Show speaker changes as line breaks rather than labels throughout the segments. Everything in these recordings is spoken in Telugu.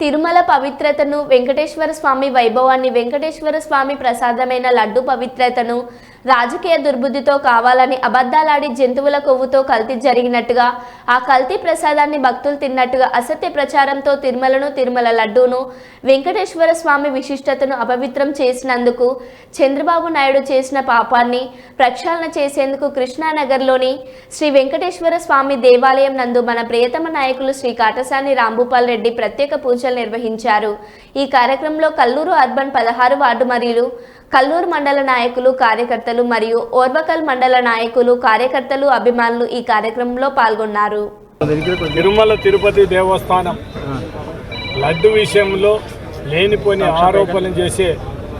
తిరుమల పవిత్రతను వెంకటేశ్వర స్వామి వైభవాన్ని వెంకటేశ్వర స్వామి ప్రసాదమైన లడ్డు పవిత్రతను రాజకీయ దుర్బుద్ధితో కావాలని అబద్ధాలాడి జంతువుల కొవ్వుతో కల్తీ జరిగినట్టుగా ఆ కల్తీ ప్రసాదాన్ని భక్తులు తిన్నట్టుగా అసత్య ప్రచారంతో తిరుమలను తిరుమల లడ్డూను వెంకటేశ్వర స్వామి విశిష్టతను అపవిత్రం చేసినందుకు చంద్రబాబు నాయుడు చేసిన పాపాన్ని ప్రక్షాళన చేసేందుకు కృష్ణానగర్లోని శ్రీ వెంకటేశ్వర స్వామి దేవాలయం నందు మన ప్రియతమ నాయకులు శ్రీ కాటసాని రాంభూపాల్ రెడ్డి ప్రత్యేక పూజలు నిర్వహించారు. ఈ కార్యక్రమంలో కల్లూరు అర్బన్ పదహారు వార్డు మరియు కల్లూరు మండల నాయకులు కార్యకర్తలు మరియు ఓర్వకల్ మండల నాయకులు కార్యకర్తలు అభిమానులు ఈ కార్యక్రమంలో పాల్గొన్నారు.
తిరుమల తిరుపతి దేవస్థానం లడ్డు విషయంలో లేనిపోని ఆరోపణలు చేసే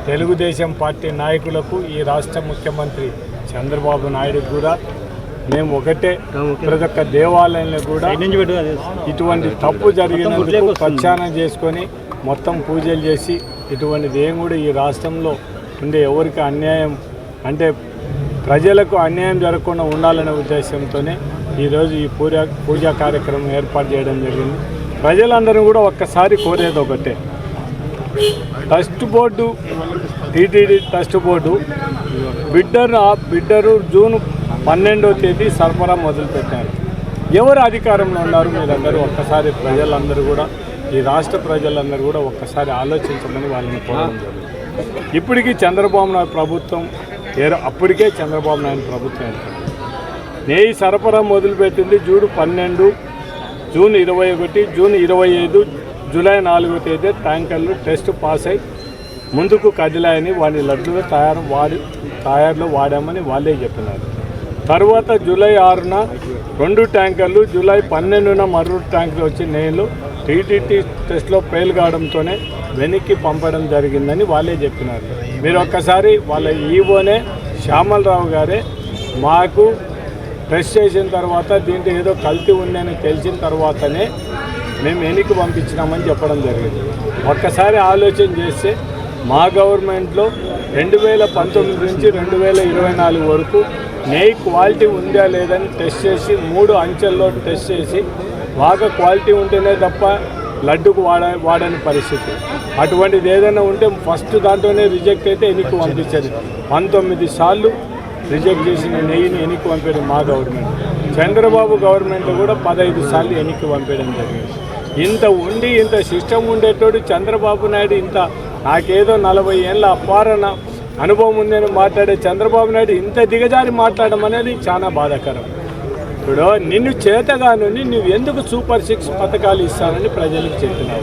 తెలుగుదేశం పార్టీ నాయకులకు ఈ రాష్ట్ర ముఖ్యమంత్రి చంద్రబాబు నాయుడు కూడా మేము ఒకటే ప్రతి ఒక్క దేవాలయంలో కూడా ఇటువంటి తప్పు జరిగినందుకు ప్రచారం చేసుకొని మొత్తం పూజలు చేసి ఇటువంటిది ఏం కూడా ఈ రాష్ట్రంలో ఉండే ఎవరికి అన్యాయం అంటే ప్రజలకు అన్యాయం జరగకుండా ఉండాలనే ఉద్దేశంతోనే ఈరోజు ఈ పూజ పూజా కార్యక్రమం ఏర్పాటు చేయడం జరిగింది. ప్రజలందరూ కూడా ఒక్కసారి కోరేది ఒకటే. Trust board TTD trust board bidder bidder June పన్నెండవ తేదీ సరఫరా మొదలుపెట్టారు. ఎవరు అధికారంలో ఉన్నారు మీరందరూ ఒక్కసారి ప్రజలందరూ కూడా ఈ రాష్ట్ర ప్రజలందరూ కూడా ఒక్కసారి ఆలోచించమని వాళ్ళని కోరడం ఇప్పటికీ చంద్రబాబు నాయుడు ప్రభుత్వం ఏదో అప్పటికే చంద్రబాబు నాయుడు ప్రభుత్వం ఏర్పడింది. నెయ్యి సరఫరా మొదలుపెట్టింది జూన్ పన్నెండు జూన్ ఇరవై ఒకటి జూన్ ఇరవై ఐదు జూలై నాలుగో తేదీ ట్యాంకర్లు టెస్ట్ పాస్ అయి ముందుకు కదిలాయని వాడి లడ్లు తయారు వాడి తయారులో వాడామని వాళ్ళే చెప్పినారు తర్వాత జూలై ఆరున రెండు ట్యాంకర్లు జూలై పన్నెండున మరో ట్యాంకులు వచ్చి నెయ్యిలు టీటీటీ టెస్ట్లో ఫెయిల్ కావడంతోనే వెనక్కి పంపడం జరిగిందని వాళ్ళే చెప్పినారు. మీరు ఒక్కసారి వాళ్ళ ఈవోనే శ్యామలరావు గారే మాకు టెస్ట్ చేసిన తర్వాత దీంట్లో ఏదో కల్తీ ఉందని తెలిసిన తర్వాతనే మేము వెనక్కి పంపించినామని చెప్పడం జరిగింది. ఒక్కసారి ఆలోచన చేస్తే మా గవర్నమెంట్లో రెండు వేల పంతొమ్మిది నుంచి రెండు వేల ఇరవై నాలుగు వరకు నెయ్యి క్వాలిటీ ఉందా లేదని టెస్ట్ చేసి మూడు అంచెల్లో టెస్ట్ చేసి బాగా క్వాలిటీ ఉంటేనే తప్ప లడ్డుకు వాడ వాడని పరిస్థితి. అటువంటిది ఏదైనా ఉంటే ఫస్ట్ దాంట్లోనే రిజెక్ట్ అయితే వెనక్కి పంపించేది. పంతొమ్మిది సార్లు రిజెక్ట్ చేసిన నెయ్యిని వెనక్కి పంపేది మా గవర్నమెంట్. చంద్రబాబు గవర్నమెంట్ కూడా పదహైదు సార్లు వెనక్కి పంపేయడం జరిగింది. ఇంత ఉండి ఇంత సిస్టమ్ ఉండేటోడు చంద్రబాబు నాయుడు ఇంత నాకేదో నలభై ఏళ్ళ అపారణ అనుభవం ఉందని మాట్లాడే చంద్రబాబు నాయుడు ఇంత దిగజారి మాట్లాడడం అనేది చాలా బాధాకరం. ఇప్పుడు నిన్ను చేతగానుని నువ్వు ఎందుకు సూపర్ సిక్స్ పథకాలు ఇస్తానని ప్రజలకు చెప్తున్నావు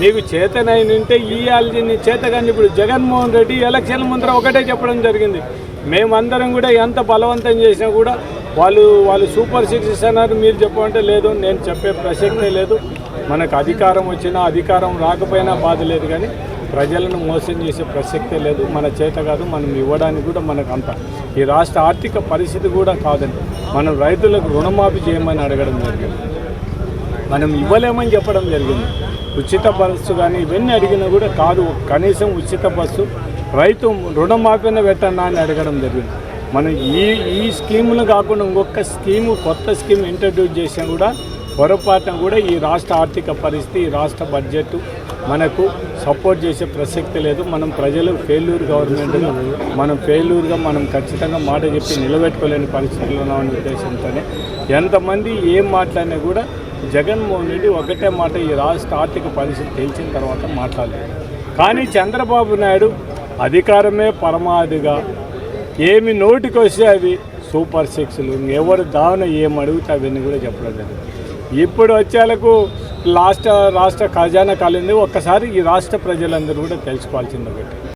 నీకు చేతనైన ఉంటే ఇవ్వాలి నీ చేతగాని ఇప్పుడు జగన్మోహన్ రెడ్డి ఎలక్షన్ ముందర ఒకటే చెప్పడం జరిగింది. మేమందరం కూడా ఎంత బలవంతం చేసినా కూడా వాళ్ళు వాళ్ళు సూపర్ సిక్స్ ఇస్తున్నారు మీరు చెప్పమంటే లేదు నేను చెప్పే ప్రసక్తే లేదు. మనకు అధికారం వచ్చినా అధికారం రాకపోయినా బాధ లేదు కానీ ప్రజలను మోసం చేసే ప్రసక్తే లేదు. మన చేత కాదు మనం ఇవ్వడానికి కూడా మనకు అంత. ఈ రాష్ట్ర ఆర్థిక పరిస్థితి కూడా కాదండి మనం రైతులకు రుణమాఫీ చేయమని అడగడం జరిగింది. మనం ఇవ్వలేమని చెప్పడం జరిగింది. ఉచిత బస్సు కానీ ఇవన్నీ అడిగినా కూడా కాదు. కనీసం ఉచిత బస్సు రైతు రుణమాఫీన పెట్టన్నా అని అడగడం జరిగింది. మనం ఈ ఈ స్కీములు కాకుండా ఇంకొక స్కీము కొత్త స్కీమ్ ఇంట్రడ్యూస్ చేసినా కూడా పొరపాటున కూడా ఈ రాష్ట్ర ఆర్థిక పరిస్థితి ఈ రాష్ట్ర బడ్జెట్ మనకు సపోర్ట్ చేసే ప్రసక్తి లేదు. మనం ప్రజలు ఫెయిల్యూర్ గవర్నమెంట్గా మనం ఫెయిల్యూర్గా మనం ఖచ్చితంగా మాట చెప్పి నిలబెట్టుకోలేని పరిస్థితుల్లో ఉన్నామనే ఉద్దేశంతోనే ఎంతమంది ఏం మాట్లాడినా కూడా జగన్మోహన్ రెడ్డి ఒకటే మాట ఈ రాష్ట్ర ఆర్థిక పరిస్థితి తెలిసిన తర్వాత మాట్లాడలేదు. కానీ చంద్రబాబు నాయుడు అధికారమే పరమాధిగా ఏమి నోటికి వస్తే అవి సూపర్ సిక్స్లు. ఎవరు దావన ఏం అడిగితే అవన్నీ కూడా చెప్పడం జరిగింది ఇప్పుడు వచ్చేలకు లాస్ట్ రాష్ట్ర ఖజానా కాలింది. ఒక్కసారి ఈ రాష్ట్ర ప్రజలందరూ కూడా తెలుసుకోవాల్సింది ఒకటి.